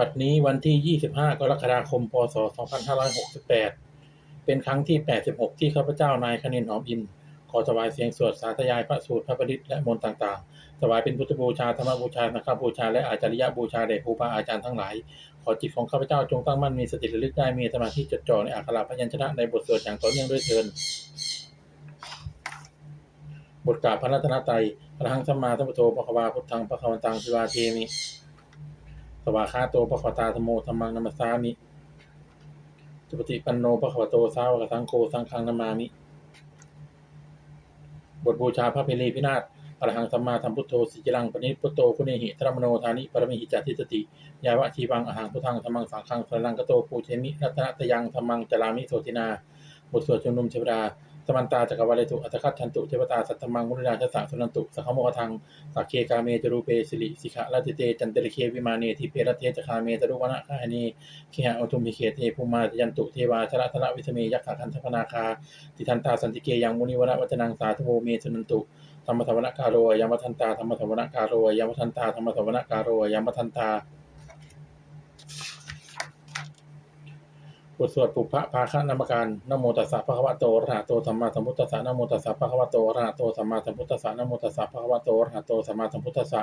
บัดนี้วันที่ 25 กรกฎาคม พศ 2568 เป็นครั้งที่ 86 ที่ข้าพเจ้านายคณินหอมอิน ขอถวายเสียงสวดสาธยายพระสูตรพระประดิษฐและมนต์ต่างๆ ถวายเป็นพุทธบูชาธรรมบูชาสังฆบูชา และอาจาริยบูชาแด่ครูบาอาจารย์ทั้งหลาย ขอจิตของข้าพเจ้าจงตั้งมั่นมีสติระลึกได้มีสมาธิจดจ่อในอักขระพยัญชนะในบทสวดอย่างต่อเนื่องด้วยเทินบทกล่าวพระรัตนตรัยพระหังสัมมาสัมพุทโธปะคะวาพุทธังปะคะวันตังสิวาเทมิ สวาคาโตปะคะวตาธโมธรรมังนัมสามิสุปฏิปันโนปะคะวโตสาวกสังโฆสังฆังนามามิ บทบูชาพระเพลีพินาศอรหังสัมมาสัมพุทโธสิจิรังปณิพุทโตคุเนหิธรรมโนทานิปรมิหิจติสติ ยาวะชีวังอหังพุทธังธรรมังสังฆังสรังกโตปูเชมิรัตนตยังธรรมังจรามิโสตินา บทสวดชุมนุมเทวดา สมันตาจักรวาลตุอัตคัตชันตุเทวตาสัตมังมุนิราชสะสุนันตุสังฆโมกทังสักเคกาเมจรูเปสิริสิกะราติเตจันเตริเควิมาเนทิเปรเทจคาเมตรุวนะคาหนีเคหะอุทุมพิเคเทภูมายันตุเทวาชระธนะวิสเมยักขะคันธพนาคาติทันตาสันติเกยังมุนิวระวัจนังสาธุโมเมสุนันตุธรรมสวนการโรยามทันตาธรรมสวนการโรยามทันตาธรรมสวนการโรยามทันตา บทสวดปุพพะภาคะนามการนโมตัสสะภะคะวะโตอะระหะโตสัมมาสัมพุทธัสสะนโมตัสสะภะคะวะโตอะระหะโตสัมมาสัมพุทธัสสะนโมตัสสะภะคะวะโตอะระหะโตสัมมาสัมพุทธัสสะ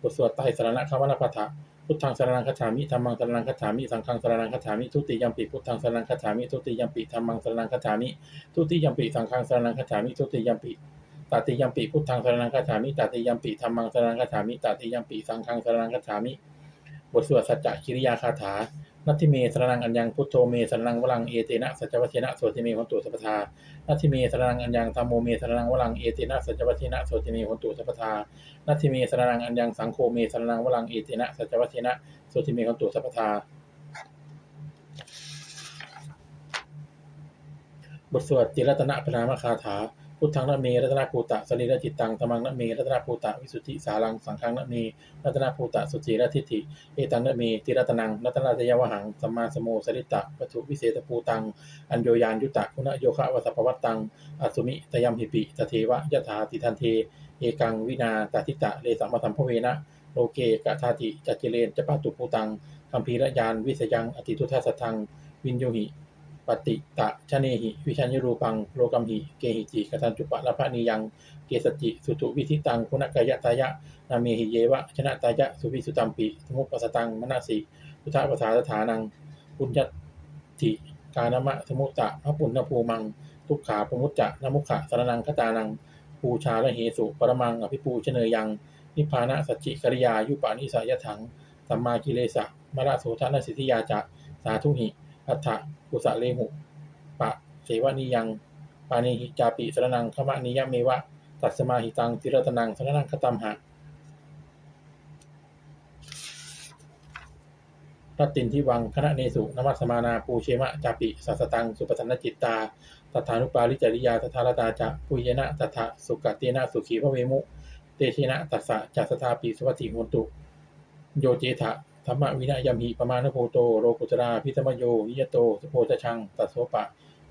บทสวดไตรสรณะคาวนาปัฏฐะพุทธังสรณังคัจฉามิธัมมังสรณังคัจฉามิสังฆังสรณังคัจฉามิทุติยัมปิพุทธังสรณังคัจฉามิทุติยัมปิธัมมังสรณังคัจฉามิทุติยัมปิสังฆังสรณังคัจฉามิทุติยัมปิตติยัมปิพุทธังสรณังคัจฉามิตติยัมปิธัมมังสรณังคัจฉามิตติยัมปิสังฆังสรณังคัจฉามิ บทสวดสัจจะกิริยาคาถา นัตถิเมสรณังอัญญังพุทโธเมสรณังวลังเอเตนะสัจวัชเชนะโสติเมหนตุสัพพทานัตถิเมสรณังอัญญังธัมโมเมสรณังวลังเอเตนะสัจวัชเชนะโสติเมหนตุสัพพทานัตถิเมสรณังอัญญังสังโฆเมสรณังวลังเอเตนะสัจวัชเชนะโสติเมหนตุสัพพทาบทสวดจิรัตนะพนามคาถา พุทธังนะเมรัตนาภูตะสรีระจิตตังธรรมังนะเมรัตนาภูตะวิสุทธิสารังสังฆังนะเมรัตนาภูตะสุจีระทิฏฐิเอตังนะเมติรัตนังรัตนาตยวหังสัมมาสมโมสริตะปัทุวิเศษภูตัง อัญโยยานยุตะคุณโยคะวสัพพวัตตังอสุมิตยมหิปิตเทวะยถาติทันเทเอกังวินาตติตะเลสัมมาสัมภเวนะโลเกกะทาติจัจเจเลนจะปาตุภูตังคัมภีรยานวิสยังอติทุทัสสทังวินโยหิ ปฏิตะชะเนหิ วิชัญญรูปังโลกัมหิ เกหิจิกตันจุปะละพะนิยัง เกสจิ สุตุวิธิตังคุณกายะตายะนาเมหิเยวะ ชนะตายะ สุวิสุตัมปิสมุปปสตังมนาสิพุทธปสาสถานังปุญญติกานมะสมุตตะพระปุณณภูมัง ทุกขาปมุจจะนมุขะสารนังคตานัง ปูชาละเหสุ ปรมังอภิปูชเนยยัง นิพพานะสัจจิกริยายุปานิสายถังสัมมากิเลสะมราโสธนสิทธิยาจะสาธุหิ อัฏฐกุสะเลหุ ปะเสวนิยัง ปานิหิจาปิสรนังขมะนิยะเมวะ ตัสสมาหิตังติรตนังสรนังคตัมหะรัตตินทิวังคณะเนสุนมัสสมานาปูเชมะจาปิสัสตัง สุปทันนจิตตาตถานุปาลิจริยาตถาลตาจะปุยนะตถะสุกเตนะสุขีพระเวมุ เตเชนะตัสสะจัสสตาปิสุวัติโหนตุ โยเจถะ ธรรมวินัยมหิปมาณโพโตโรกุตราพิธมโยวิยโตสโพจชังตัสโสปะ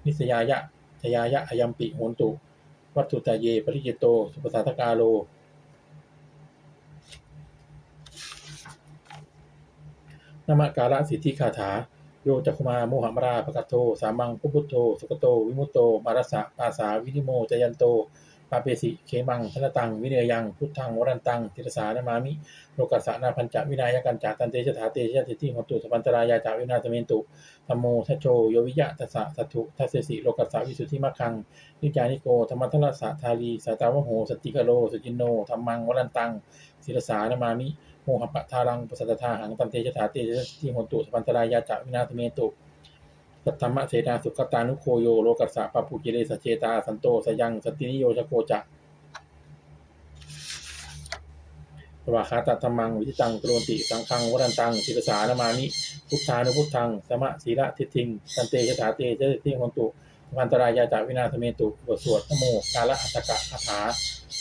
นิสยายะชยายะอยัมปิโหนตุ วัตถุตะเยปริจิตโต สุปสัทกาโล นามการะสิทธิคาถา โยจักขุมาโมหมราภกัตโตสามังพุพุทโตสุกโต วิมุตโต มารสะ ปาสา วินิโมจยันโตาเปสิเคมังธนตัง วิเนยยัง พุทธังวรันตังติรสานามามิโลกัสสะนาพันจะวินายกันจาตันเตชะถาเตชะติทิหตุสัพันตรายาจาวินาศเมนตุธรรมโมทัชโชโยวิยะตัสสะสัตถุทัสเสสิโลกัสสะวิสุทธิมัคังนิจานิโกธรรมัทนะสะทาลีสาตาวโหสติกโลสุจินโนธรรมังวรันตังศิรสานามามิโมหปะทารังปัสสตทาหังตันเตชะถาเตชะติหนตุสัพันตรายาจาวินาศเมนตุ สัทธรรมเสนาสุขตานุโคโยโลกัสสะปะปุกิเลสเจตาสันโตสยังสตินิโยชโกจะสวาคาตธรรมังวิจิตังกรวนติสังฆังวรันตังศิรสานามามิพุทธานุพุทธังสมะศีระทิฏฐิงตันเตชะถาเตชะทิหนตุมันตรายาจาวินาศเมตุบทสวดนโมกาละอัตตกะคาถา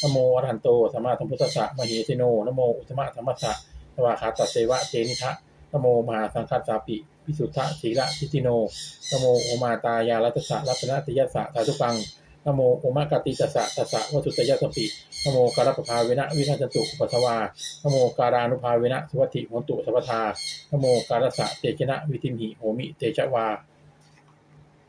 นโมอรหันโตสมมาสัมพุทธัสสะมเหสิโนนโมอุตมะธรรมสะสวาคาตเสวะเจนิทะ นโมมหาสังฆสาปิ พิสุทธะศีระพิติโนนโมโอมาตายาลัตสะรัตนติยสสะทาทุปังนโมโอมากติสสะตสสะวัตุตยสสปินโมการปภาเวนะวินาจตุปัสสวานะโมการานุภาเวนะสุวัติโหนตุสัพพทานโมการสะเตชนะวิติมหิโหมิเตชะวา